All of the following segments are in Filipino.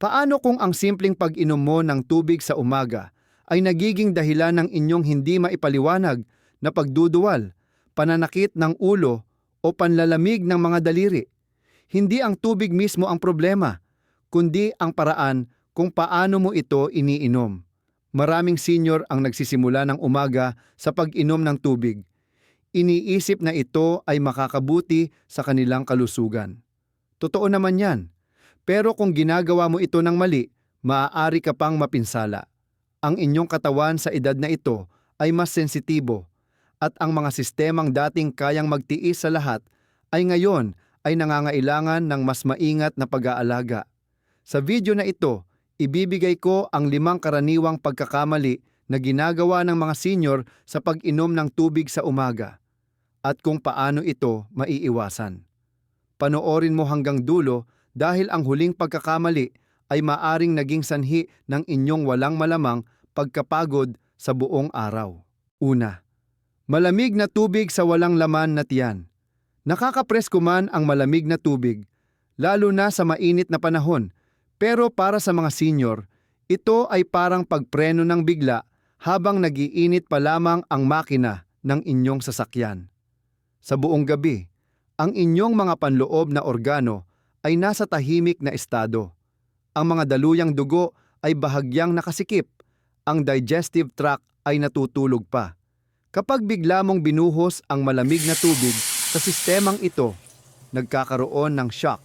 Paano kung ang simpleng pag-inom mo ng tubig sa umaga ay nagiging dahilan ng inyong hindi maipaliwanag na pagduduwal, pananakit ng ulo o panlalamig ng mga daliri? Hindi ang tubig mismo ang problema, kundi ang paraan kung paano mo ito iniinom. Maraming senior ang nagsisimula ng umaga sa pag-inom ng tubig. Iniisip na ito ay makakabuti sa kanilang kalusugan. Totoo naman yan. Pero kung ginagawa mo ito ng mali, maaari ka pang mapinsala. Ang inyong katawan sa edad na ito ay mas sensitibo at ang mga sistemang dating kayang magtiis sa lahat ay ngayon ay nangangailangan ng mas maingat na pag-aalaga. Sa video na ito, ibibigay ko ang limang karaniwang pagkakamali na ginagawa ng mga senior sa pag-inom ng tubig sa umaga at kung paano ito maiiwasan. Panoorin mo hanggang dulo dahil ang huling pagkakamali ay maaring naging sanhi ng inyong walang malamang pagkapagod sa buong araw. Una, malamig na tubig sa walang laman na tiyan. Nakakapresko man ang malamig na tubig, lalo na sa mainit na panahon, pero para sa mga senior, ito ay parang pagpreno ng bigla habang nagiinit pa lamang ang makina ng inyong sasakyan. Sa buong gabi, ang inyong mga panloob na organo ay nasa tahimik na estado. Ang mga daluyang dugo ay bahagyang nakasikip. Ang digestive tract ay natutulog pa. Kapag bigla mong binuhos ang malamig na tubig sa sistemang ito, nagkakaroon ng shock.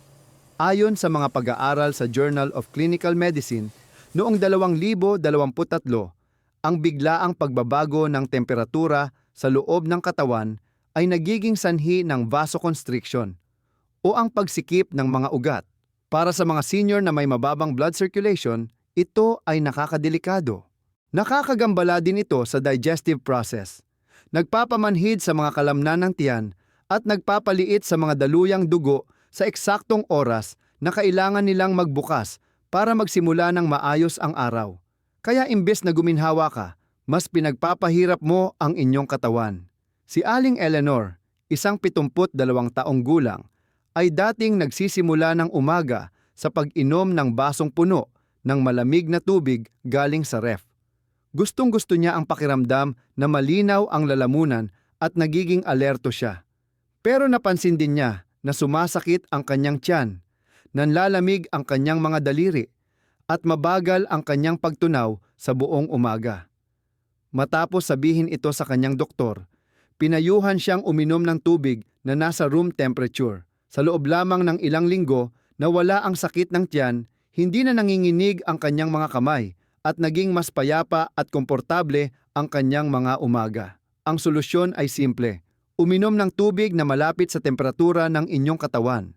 Ayon sa mga pag-aaral sa Journal of Clinical Medicine, noong 2023, ang biglaang pagbabago ng temperatura sa loob ng katawan ay nagiging sanhi ng vasoconstriction o ang pagsikip ng mga ugat. Para sa mga senior na may mababang blood circulation, ito ay nakakadelikado. Nakakagambala din ito sa digestive process. Nagpapamanhid sa mga kalamnan ng tiyan at nagpapaliit sa mga daluyang dugo sa eksaktong oras na kailangan nilang magbukas para magsimula ng maayos ang araw. Kaya imbes na guminhawa ka, mas pinagpapahirap mo ang inyong katawan. Si Aling Eleanor, isang 72 taong gulang, ay dating nagsisimula ng umaga sa pag-inom ng basong puno ng malamig na tubig galing sa ref. Gustong gusto niya ang pakiramdam na malinaw ang lalamunan at nagiging alerto siya. Pero napansin din niya na sumasakit ang kanyang tiyan, nanlalamig ang kanyang mga daliri, at mabagal ang kanyang pagtunaw sa buong umaga. Matapos sabihin ito sa kanyang doktor, pinayuhan siyang uminom ng tubig na nasa room temperature. Sa loob lamang ng ilang linggo na wala ang sakit ng tiyan, hindi na nanginginig ang kanyang mga kamay at naging mas payapa at komportable ang kanyang mga umaga. Ang solusyon ay simple. Uminom ng tubig na malapit sa temperatura ng inyong katawan.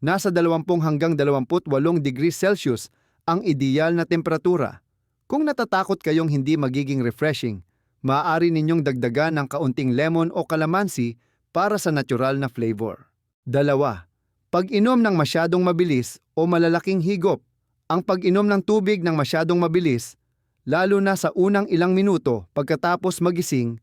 Nasa 20 hanggang 28 degrees Celsius ang ideal na temperatura. Kung natatakot kayong hindi magiging refreshing, maaari ninyong dagdagan ng kaunting lemon o kalamansi para sa natural na flavor. Dalawa, pag-inom ng masyadong mabilis o malalaking higop. Ang pag-inom ng tubig ng masyadong mabilis, lalo na sa unang ilang minuto pagkatapos magising,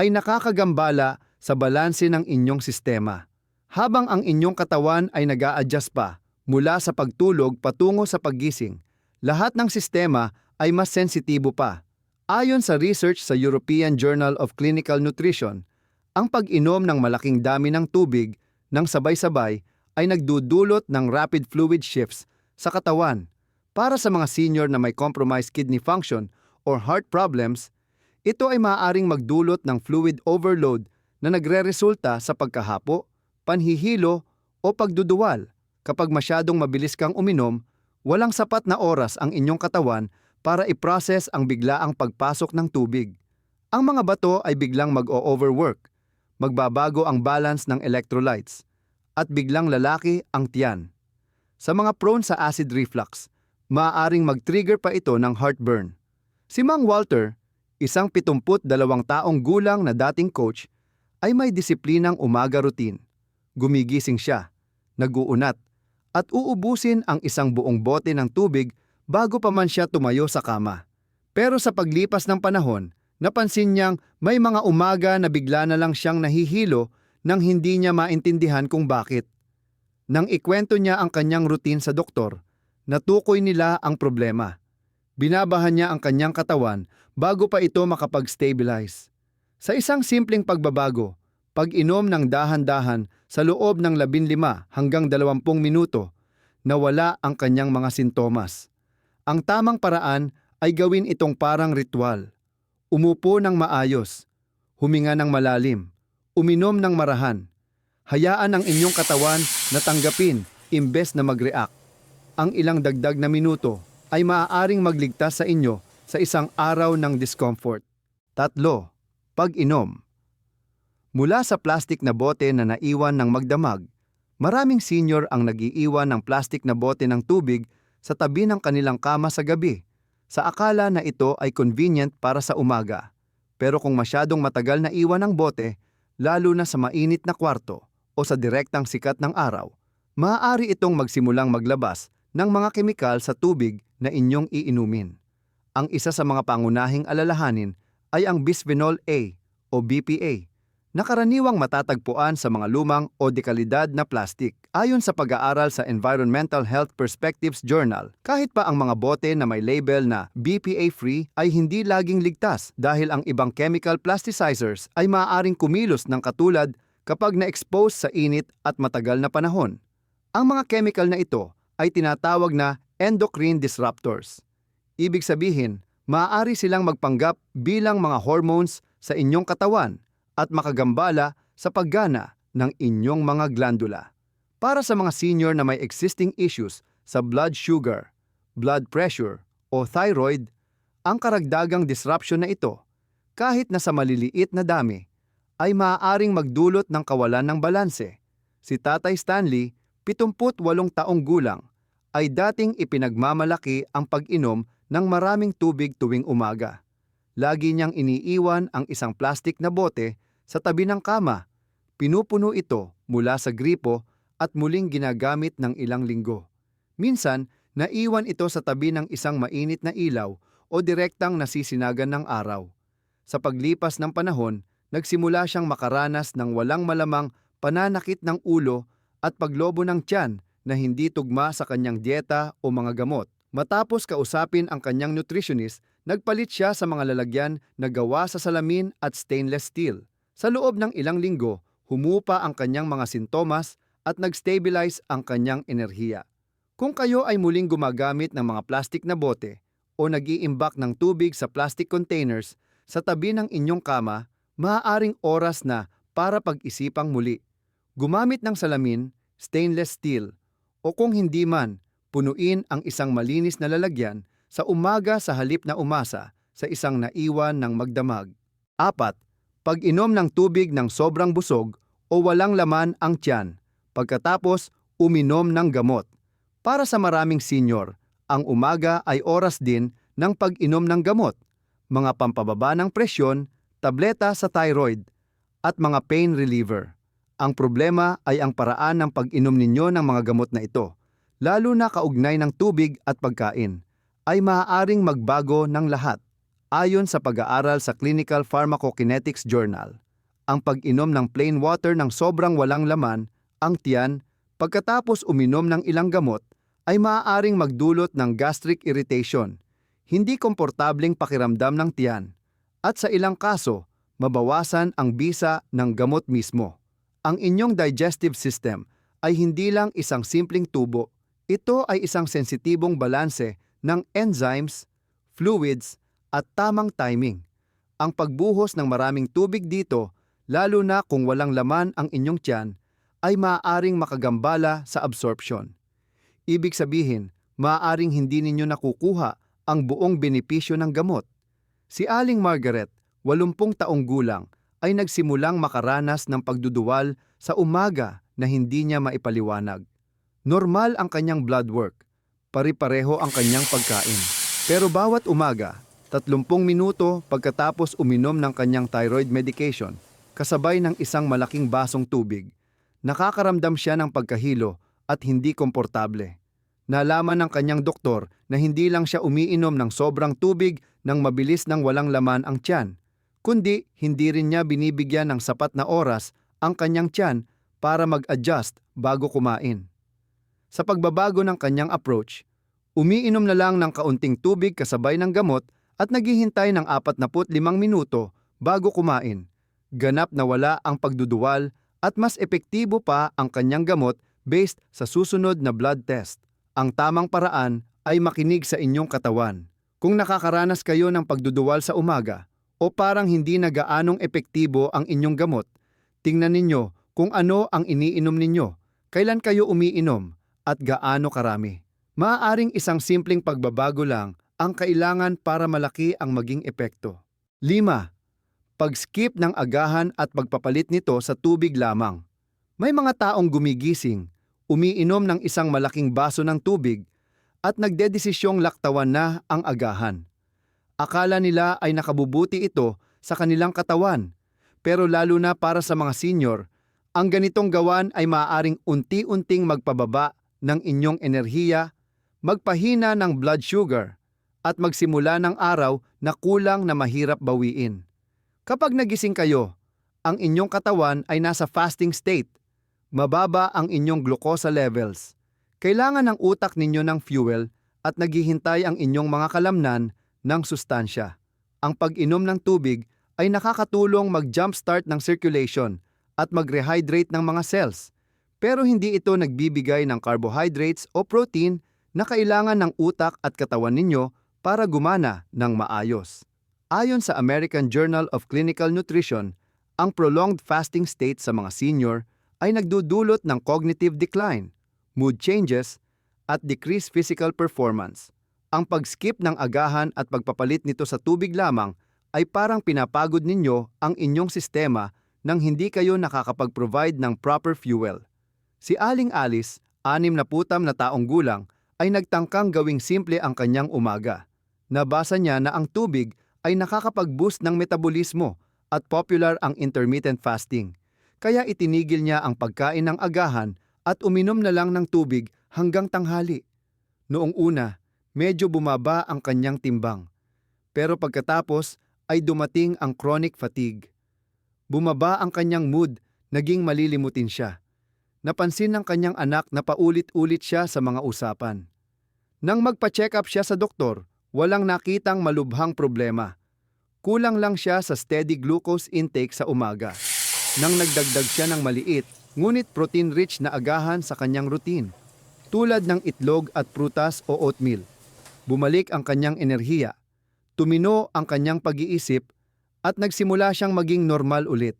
ay nakakagambala sa balanse ng inyong sistema. Habang ang inyong katawan ay nag adjust pa mula sa pagtulog patungo sa paggising, lahat ng sistema ay mas sensitibo pa. Ayon sa research sa European Journal of Clinical Nutrition, ang pag-inom ng malaking dami ng tubig ng sabay-sabay ay nagdudulot ng rapid fluid shifts sa katawan. Para sa mga senior na may compromised kidney function or heart problems, ito ay maaaring magdulot ng fluid overload na nagre-resulta sa pagkahapo, panhihilo o pagduduwal. Kapag masyadong mabilis kang uminom, walang sapat na oras ang inyong katawan para i-process ang biglaang pagpasok ng tubig. Ang mga bato ay biglang mag-o-overwork, magbabago ang balance ng electrolytes, at biglang lalaki ang tiyan. Sa mga prone sa acid reflux, maaaring mag-trigger pa ito ng heartburn. Si Mang Walter, isang 72 taong gulang na dating coach, ay may disiplinang umaga routine. Gumigising siya, naguunat, at uubusin ang isang buong bote ng tubig bago pa man siya tumayo sa kama. Pero sa paglipas ng panahon, napansin niyang may mga umaga na bigla na lang siyang nahihilo nang hindi niya maintindihan kung bakit. Nang ikwento niya ang kanyang routine sa doktor, Natukoy nila ang problema. Binabahan niya ang kanyang katawan bago pa ito makapag-stabilize. Sa isang simpleng pagbabago, pag-inom ng dahan-dahan sa loob ng 15 hanggang 20 minuto, nawala ang kanyang mga sintomas. Ang tamang paraan ay gawin itong parang ritual. Umupo ng maayos, huminga ng malalim, uminom ng marahan. Hayaan ang inyong katawan na tanggapin imbes na mag-react. Ang ilang dagdag na minuto ay maaaring magligtas sa inyo sa isang araw ng discomfort. Tatlo, pag-inom. Mula sa plastik na bote na naiwan ng magdamag, maraming senior ang nagiiwan ng plastik na bote ng tubig sa tabi ng kanilang kama sa gabi, sa akala na ito ay convenient para sa umaga. Pero kung masyadong matagal na iwan ang bote, lalo na sa mainit na kwarto o sa direktang sikat ng araw, maaari itong magsimulang maglabas ng mga kemikal sa tubig na inyong iinumin. Ang isa sa mga pangunahing alalahanin ay ang bisphenol A o BPA na karaniwang matatagpuan sa mga lumang o dekalidad na plastik. Ayon sa pag-aaral sa Environmental Health Perspectives Journal, kahit pa ang mga bote na may label na BPA-free ay hindi laging ligtas dahil ang ibang chemical plasticizers ay maaaring kumilos ng katulad kapag na-expose sa init at matagal na panahon. Ang mga chemical na ito ay tinatawag na endocrine disruptors. Ibig sabihin, maaari silang magpanggap bilang mga hormones sa inyong katawan at makagambala sa paggana ng inyong mga glandula. Para sa mga senior na may existing issues sa blood sugar, blood pressure o thyroid, ang karagdagang disruption na ito, kahit na sa maliliit na dami, ay maaaring magdulot ng kawalan ng balanse. Si Tatay Stanley, 78 taong gulang, ay dating ipinagmamalaki ang pag-inom ng maraming tubig tuwing umaga. Lagi niyang iniiwan ang isang plastik na bote sa tabi ng kama. Pinupuno ito mula sa gripo at muling ginagamit ng ilang linggo. Minsan, naiwan ito sa tabi ng isang mainit na ilaw o direktang nasisinagan ng araw. Sa paglipas ng panahon, nagsimula siyang makaranas ng walang malamang pananakit ng ulo at paglobo ng tiyan na hindi tugma sa kanyang dieta o mga gamot. Matapos kausapin ang kanyang nutritionist, nagpalit siya sa mga lalagyan na gawa sa salamin at stainless steel. Sa loob ng ilang linggo, humupa ang kanyang mga sintomas at nag-stabilize ang kanyang enerhiya. Kung kayo ay muling gumagamit ng mga plastik na bote o nag-iimbak ng tubig sa plastic containers sa tabi ng inyong kama, maaaring oras na para pag-isipang muli. Gumamit ng salamin, stainless steel, o kung hindi man, punuin ang isang malinis na lalagyan sa umaga sa halip na umasa sa isang naiwan ng magdamag. Apat, pag-inom ng tubig ng sobrang busog o walang laman ang tiyan, pagkatapos uminom ng gamot. Para sa maraming senior, ang umaga ay oras din ng pag-inom ng gamot, mga pampababa ng presyon, tableta sa thyroid, at mga pain reliever. Ang problema ay ang paraan ng pag-inom ninyo ng mga gamot na ito, lalo na kaugnay ng tubig at pagkain, ay maaaring magbago ng lahat. Ayon sa pag-aaral sa Clinical Pharmacokinetics Journal, ang pag-inom ng plain water ng sobrang walang laman, ang tiyan, pagkatapos uminom ng ilang gamot, ay maaaring magdulot ng gastric irritation, hindi komportableng pakiramdam ng tiyan, at sa ilang kaso, mabawasan ang bisa ng gamot mismo. Ang inyong digestive system ay hindi lang isang simpleng tubo, ito ay isang sensitibong balanse ng enzymes, fluids, at tamang timing. Ang pagbuhos ng maraming tubig dito, lalo na kung walang laman ang inyong tiyan, ay maaaring makagambala sa absorption. Ibig sabihin, maaaring hindi ninyo nakukuha ang buong benepisyo ng gamot. Si Aling Margaret, 80 taong gulang, ay nagsimulang makaranas ng pagduduwal sa umaga na hindi niya maipaliwanag. Normal ang kanyang blood work, pari-pareho ang kanyang pagkain. Pero bawat umaga, 30 minuto pagkatapos uminom ng kanyang thyroid medication, kasabay ng isang malaking basong tubig, nakakaramdam siya ng pagkahilo at hindi komportable. Nalaman ng kanyang doktor na hindi lang siya umiinom ng sobrang tubig nang mabilis nang walang laman ang tiyan, kundi hindi rin niya binibigyan ng sapat na oras ang kanyang tiyan para mag-adjust bago kumain. Sa pagbabago ng kanyang approach, Umiinom na lang ng kaunting tubig kasabay ng gamot at naghihintay ng 45 minuto bago kumain. Ganap na wala ang pagduduwal at mas epektibo pa ang kanyang gamot based sa susunod na blood test. Ang tamang paraan ay makinig sa inyong katawan. Kung nakakaranas kayo ng pagduduwal sa umaga o parang hindi na gaanong epektibo ang inyong gamot, tingnan ninyo kung ano ang iniinom ninyo, kailan kayo umiinom, at gaano karami. Maaaring isang simpleng pagbabago lang ang kailangan para malaki ang maging epekto. 5. Pag-skip ng agahan at pagpapalit nito sa tubig lamang. May mga taong gumigising, umiinom ng isang malaking baso ng tubig at nagdedesisyong laktawan na ang agahan. Akala nila ay nakabubuti ito sa kanilang katawan, pero lalo na para sa mga senior, ang ganitong gawan ay maaaring unti-unting magpababa ng inyong enerhiya, magpahina ng blood sugar, at magsimula ng araw na kulang na mahirap bawiin. Kapag nagising kayo, ang inyong katawan ay nasa fasting state. Mababa ang inyong glucosa levels. Kailangan ng utak ninyo ng fuel at naghihintay ang inyong mga kalamnan ng sustansya. Ang pag-inom ng tubig ay nakakatulong mag-jumpstart ng circulation at mag-rehydrate ng mga cells. Pero hindi ito nagbibigay ng carbohydrates o protein na kailangan ng utak at katawan ninyo para gumana ng maayos. Ayon sa American Journal of Clinical Nutrition, ang prolonged fasting state sa mga senior ay nagdudulot ng cognitive decline, mood changes, at decreased physical performance. Ang pag-skip ng agahan at pagpapalit nito sa tubig lamang ay parang pinapagod ninyo ang inyong sistema nang hindi kayo nakakapag-provide ng proper fuel. Si Aling Alice, anim na putam na taong gulang, ay nagtangkang gawing simple ang kanyang umaga. Nabasa niya na ang tubig ay nakakapag-boost ng metabolismo at popular ang intermittent fasting. Kaya itinigil niya ang pagkain ng agahan at uminom na lang ng tubig hanggang tanghali. Noong una, medyo bumaba ang kanyang timbang. Pero pagkatapos ay dumating ang chronic fatigue. Bumaba ang kanyang mood, naging malilimutin siya. Napansin ng kanyang anak na paulit-ulit siya sa mga usapan. Nang magpa-check up siya sa doktor, walang nakitang malubhang problema. Kulang lang siya sa steady glucose intake sa umaga. Nang nagdagdag siya ng maliit, ngunit protein-rich na agahan sa kanyang routine, tulad ng itlog at prutas o oatmeal. Bumalik ang kanyang enerhiya, tumino ang kanyang pag-iisip, at nagsimula siyang maging normal ulit.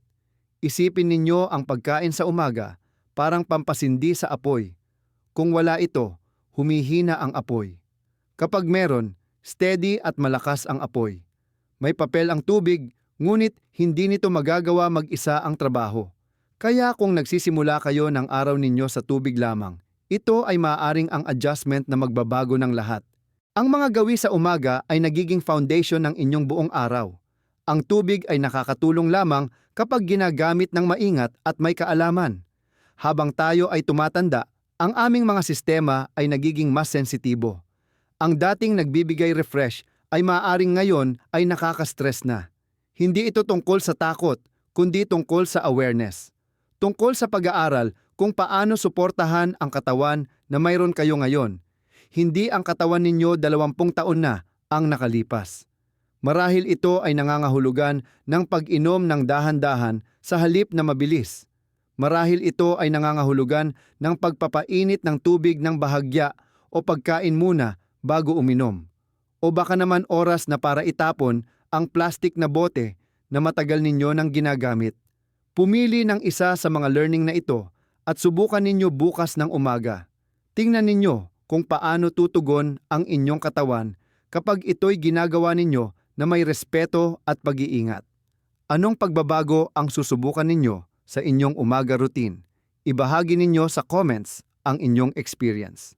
Isipin ninyo ang pagkain sa umaga, parang pampasindi sa apoy. Kung wala ito, humihina ang apoy. Kapag meron, steady at malakas ang apoy. May papel ang tubig, ngunit hindi nito magagawa mag-isa ang trabaho. Kaya kung nagsisimula kayo ng araw ninyo sa tubig lamang, ito ay maaring ang adjustment na magbabago ng lahat. Ang mga gawi sa umaga ay nagiging foundation ng inyong buong araw. Ang tubig ay nakakatulong lamang kapag ginagamit ng maingat at may kaalaman. Habang tayo ay tumatanda, ang aming mga sistema ay nagiging mas sensitibo. Ang dating nagbibigay refresh ay maaring ngayon ay nakaka-stress na. Hindi ito tungkol sa takot, kundi tungkol sa awareness. Tungkol sa pag-aaral kung paano suportahan ang katawan na mayroon kayo ngayon. Hindi ang katawan ninyo 20 taon na ang nakalipas. Marahil ito ay nangangahulugan ng pag-inom ng dahan-dahan sa halip na mabilis. Marahil ito ay nangangahulugan ng pagpapainit ng tubig ng bahagya o pagkain muna bago uminom. O baka naman oras na para itapon ang plastik na bote na matagal ninyo nang ginagamit. Pumili ng isa sa mga learning na ito at subukan ninyo bukas ng umaga. Tingnan ninyo kung paano tutugon ang inyong katawan kapag ito'y ginagawa ninyo na may respeto at pag-iingat. Anong pagbabago ang susubukan ninyo sa inyong umaga routine? Ibahagi ninyo sa comments ang inyong experience.